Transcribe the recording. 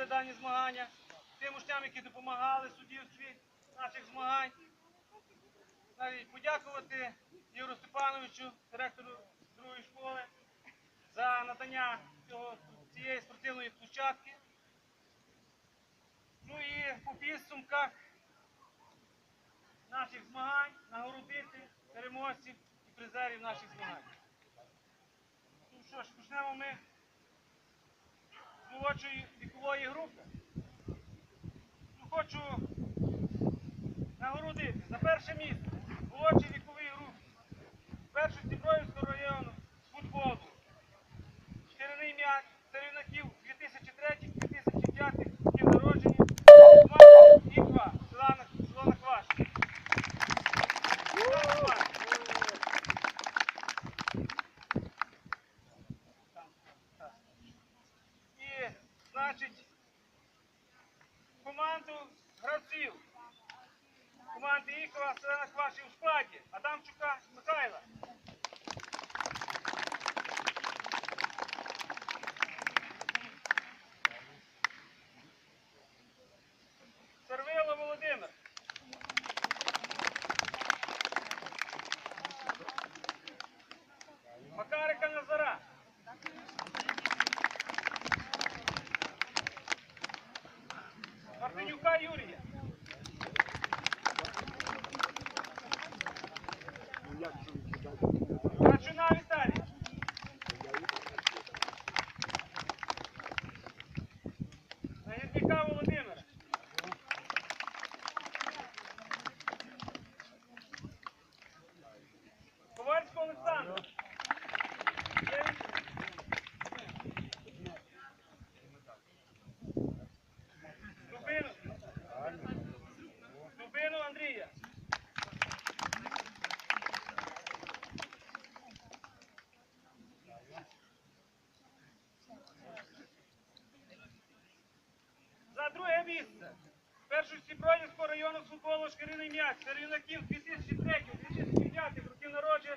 проводили дані змагання, тим учням, які допомагали суддівстві наших змагань. Навіть подякувати Ігору Степановичу, директору другої школи, за надання цього, цієї спортивної площадки. Ну і по підсумках наших змагань нагородити переможців і призерів наших змагань. Ну що ж, почнемо ми молодшої вікової групи. Ну, хочу нагородити за перше місце значить, команду гравців. Команди Ікова, села Накваші у складі. Адамчука Михайла. Мартинюка Юрія. Грачуна друге місце. Першості Бродівського району з футболу шкіриний м'яч. Рівнаків 2003-2005 років народження